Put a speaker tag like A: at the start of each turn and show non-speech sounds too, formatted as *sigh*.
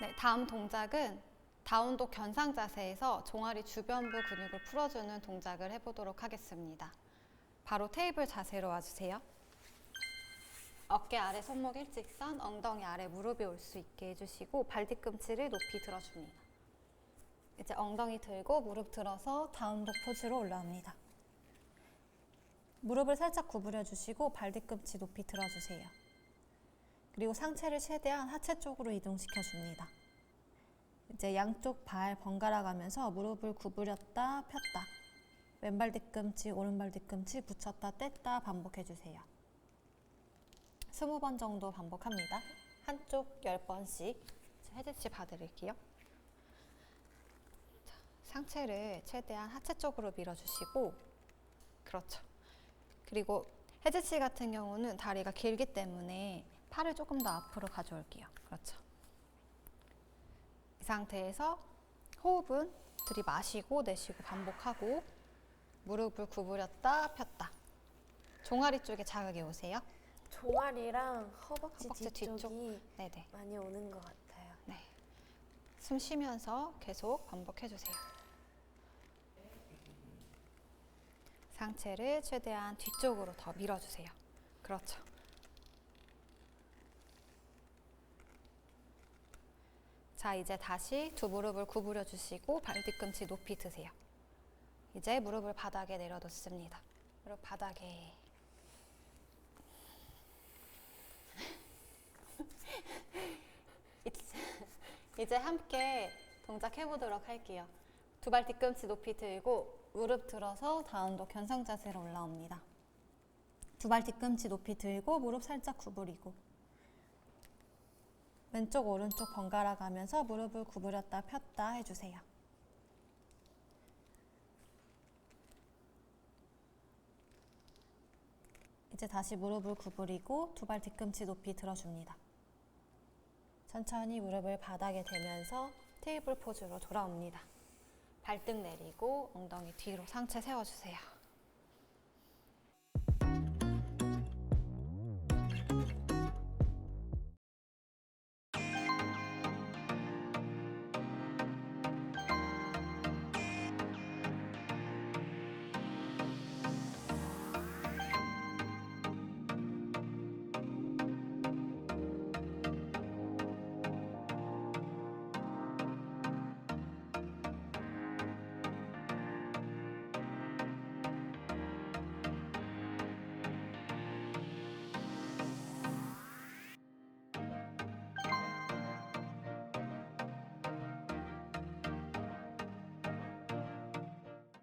A: 네, 다음 동작은 다운독 견상 자세에서 종아리 주변부 근육을 풀어주는 동작을 해보도록 하겠습니다. 바로 테이블 자세로 와주세요. 어깨 아래 손목 일직선, 엉덩이 아래 무릎이 올 수 있게 해주시고 발 뒤꿈치를 높이 들어줍니다. 이제 엉덩이 들고 무릎 들어서 다운독 포즈로 올라옵니다. 무릎을 살짝 구부려 주시고 발 뒤꿈치 높이 들어주세요. 그리고 상체를 최대한 하체 쪽으로 이동시켜 줍니다. 이제 양쪽 발 번갈아 가면서 무릎을 구부렸다 폈다. 왼발 뒤꿈치, 오른발 뒤꿈치 붙였다 뗐다 반복해 주세요. 20번 정도 반복합니다. 한쪽 10번씩 헤드치 봐드릴게요. 자, 상체를 최대한 하체 쪽으로 밀어주시고 그렇죠. 그리고 헤드치 같은 경우는 다리가 길기 때문에 팔을 조금 더 앞으로 가져올게요. 그렇죠. 이 상태에서 호흡은 들이마시고 내쉬고 반복하고 무릎을 구부렸다 폈다. 종아리 쪽에 자극이 오세요.
B: 종아리랑 허벅지,
A: 허벅지 뒤쪽.
B: 뒤쪽이
A: 네네.
B: 많이 오는 것 같아요.
A: 네. 숨 쉬면서 계속 반복해 주세요. 상체를 최대한 뒤쪽으로 더 밀어주세요. 그렇죠. 자, 이제 다시 두 무릎을 구부려 주시고 발 뒤꿈치 높이 드세요. 이제 무릎을 바닥에 내려놓습니다. 무릎 바닥에. *laughs* 이제 함께 동작 해 보도록 할게요. 두 발 뒤꿈치 높이 들고 무릎 들어서 다운도 견상 자세로 올라옵니다. 두 발 뒤꿈치 높이 들고 무릎 살짝 구부리고 왼쪽 오른쪽 번갈아 가면서 무릎을 구부렸다 폈다 해주세요. 이제 다시 무릎을 구부리고 두 발 뒤꿈치 높이 들어줍니다. 천천히 무릎을 바닥에 대면서 테이블 포즈로 돌아옵니다. 발등 내리고 엉덩이 뒤로 상체 세워주세요.